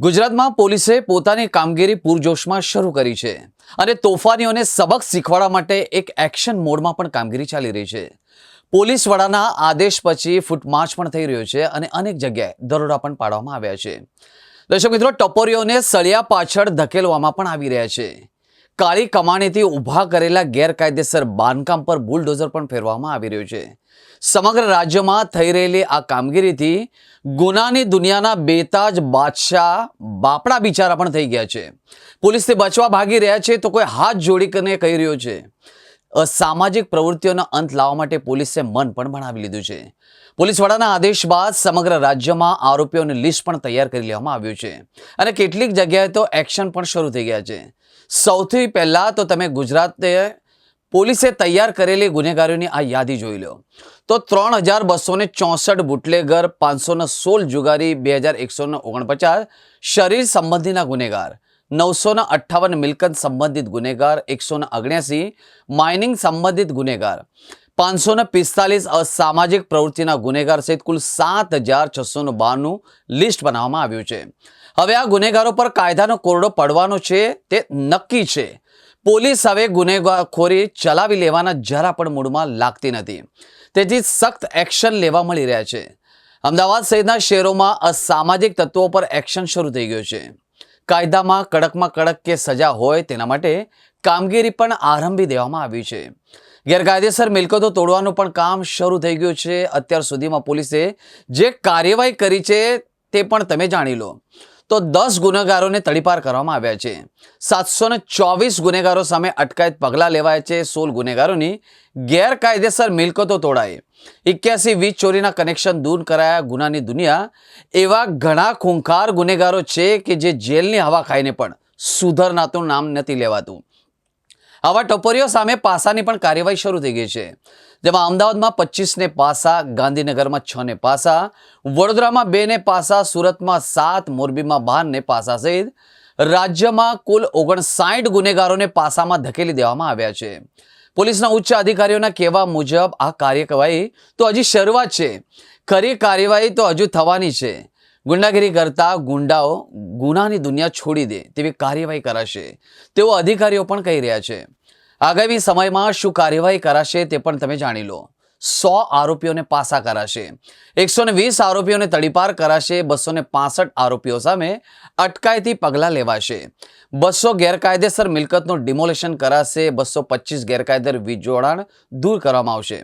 ગુજરાતમાં પોલીસે પોતાની કામગીરી પૂરજોશમાં શરૂ કરી છે અને તોફાનીઓને સબક શીખવાડવા માટે એક એક્શન મોડમાં પણ કામગીરી ચાલી રહી છે. પોલીસ વડાના આદેશ પછી ફૂટમાર્ચ પણ થઈ રહ્યો છે અને અનેક જગ્યાએ દરોડા પણ પાડવામાં આવ્યા છે. દર્શક મિત્રો, ટપોરીઓને સળિયા પાછળ ધકેલવામાં પણ આવી રહ્યા છે. કાળી કમાણીથી ઊભા કરેલા ગેરકાયદેસર બાંધકામ પર બુલડોઝર પણ ફેરવામાં આવી રહ્યું છે. સમગ્ર રાજ્યમાં થઈ રહેલી આ કામગીરીથી ગુનાની દુનિયાના બેતાજ બાદશાહ બાપડા બિચારા પણ થઈ ગયા છે. પોલીસથી બચવા ભાગી રહ્યા છે તો કોઈ હાથ જોડીને કહી રહ્યો છે. અસામાજિક પ્રવૃત્તિઓનો અંત લાવવા માટે પોલીસે મન પણ ભણાવી લીધું છે. પોલીસ વડાના આદેશ બાદ સમગ્ર રાજ્યમાં આરોપીઓની લિસ્ટ પણ તૈયાર કરી લેવામાં આવ્યું છે. અને કેટલીક જગ્યાએ તો એક્શન પણ શરૂ થઈ ગયા છે. સૌથી પહેલા તો તમે ગુજરાતે પોલીસે તૈયાર કરેલી ગુનેગારોની આ યાદી જોઈ લો. તો ત્રણ હજાર બસો ને ચોસઠ બુટલેગર, પાંચસો ને સોળ જુગારી, બે હજાર એકસો ને ઓગણપચાસ શરીર સંબંધીના ગુનેગાર, નવસો ને અઠ્ઠાવન મિલકત સંબંધિત ગુનેગાર, એકસો ને અગણ્યાસી માઇનિંગ સંબંધિત ગુનેગાર, પાંચસો ને પિસ્તાલીસ અસામાજિક પ્રવૃત્તિના ગુનેગાર સહિત કુલ સાત હજાર છસો બારનું લિસ્ટ બનાવવામાં આવ્યું છે. હવે આ ગુનેગારો પર કાયદાનો કોરડો પડવાનો છે, તે નક્કી છે. પોલીસ હવે ગુનેગારખોરી ચલાવી લેવાના જરા પણ મૂડમાં લાગતી નથી. તેથી સખ્ત એક્શન લેવા મળી રહ્યા છે. અમદાવાદ સહિતના શહેરોમાં અસામાજિક તત્વો પર એક્શન શરૂ થઈ ગયું છે. કાયદામાં કડકમાં કડક કે સજા હોય તેના માટે કામગીરી પણ આરંભી દેવામાં આવી છે. ગેરકાયદેસર મિલકતો તોડવાનું પણ કામ શરૂ થઈ ગયું છે. અત્યાર સુધીમાં પોલીસે જે કાર્યવાહી કરી છે તે પણ તમે જાણી લો. તો દસ ગુનેગારોને તડીપાર કરવામાં આવ્યા છે. સાતસો ચોવીસ ગુનેગારો સામે અટકાયત પગલાં લેવાયા છે. સોળ ગુનેગારોની ગેરકાયદેસર મિલકતો તોડાઈ. એક્યાસી વીજ ચોરીના કનેક્શન દૂર કરાયા ગુનાની દુનિયા. એવા ઘણા ખૂંખાર ગુનેગારો છે કે જે જેલની હવા ખાઈને પણ સુધરનાતું નામ નથી લેવાતું. આવા ટપોરીઓ સામે પાસાની પણ કાર્યવાહી શરૂ થઈ ગઈ છે. જેમાં અમદાવાદમાં પચીસને પાસા, ગાંધીનગરમાં છ ને પાસા, વડોદરામાં બે ને પાસા, સુરતમાં સાત, મોરબીમાં બાર ને પાસા સહિત રાજ્યમાં કુલ ઓગણસાઠ ગુનેગારોને પાસામાં ધકેલી દેવામાં આવ્યા છે. પોલીસના ઉચ્ચ અધિકારીઓના કહેવા મુજબ આ કાર્યવાહી તો હજી શરૂઆત છે. ખરી કાર્યવાહી તો હજુ થવાની છે. ગુંડાગીરી કરતા ગુંડાઓ ગુનાની દુનિયા છોડી દે તેવી કાર્યવાહી કરાશે. તેઓ અધિકારીઓ પણ કહી રહ્યા છે. આગામી સમયમાં શું કાર્યવાહી કરાશે તે પણ તમે જાણી લો. સો આરોપીઓને પાસા કરાશે. એકસો વીસ આરોપીઓને તડીપાર કરાશે બસો આરોપીઓ સામે અટકાયતી પગલાં લેવાશે. બસો ગેરકાયદેસર મિલકતનું ડિમોલેશન કરાશે, બસો પચીસ ગેરકાયદેસર વીજ જોડાણ દૂર કરવામાં આવશે.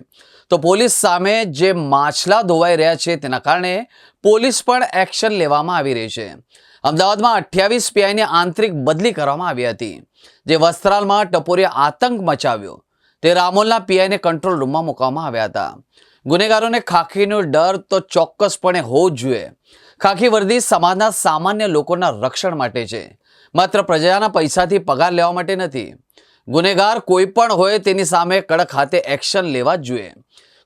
તો પોલીસ સામે જે માછલા ધોવાઈ રહ્યા છે, તેના કારણે પોલીસ પણ એક્શન લેવામાં આવી રહી છે. અમદાવાદમાં અઠ્યાવીસ પીઆઈની આંતરિક બદલી કરવામાં આવી હતી, જે વસ્ત્રાલમાં ટપોરીએ આતંક મચાવ્યો. તે રામોલના પીઆઈને કંટ્રોલ રૂમમાં મૂકવામાં આવ્યા હતા. ગુનેગારોને ખાખીનો ડર તો ચોક્કસપણે હોવો જ જોઈએ. ખાખી વર્દી સમાજના સામાન્ય લોકોના રક્ષણ માટે છે. માત્ર પ્રજાના પૈસાથી પગાર લેવા માટે નથી. ગુનેગાર કોઈ પણ હોય તેની સામે કડક હાથે એક્શન લેવા જ જોઈએ.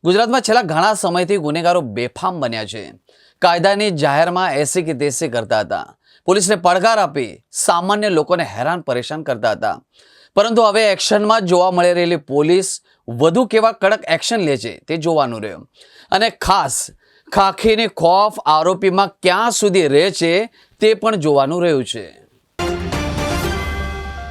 ગુજરાતમાં છેલ્લા ઘણા સમયથી ગુનેગારો બેફામ બન્યા છે. કાયદાની જાહેરમાં એસી કે તેસી કરતા હતા. પોલીસને પડકાર આપી સામાન્ય લોકોને હેરાન પરેશાન કરતા હતા. પરંતુ હવે એક્શનમાં જોવા મળી રહેલી પોલીસ વધુ કેવા કડક એક્શન લે છે તે જોવાનું રહ્યું. અને ખાસ ખાખીની ખોફ આરોપીમાં ક્યાં સુધી રહે છે તે પણ જોવાનું રહ્યું છે.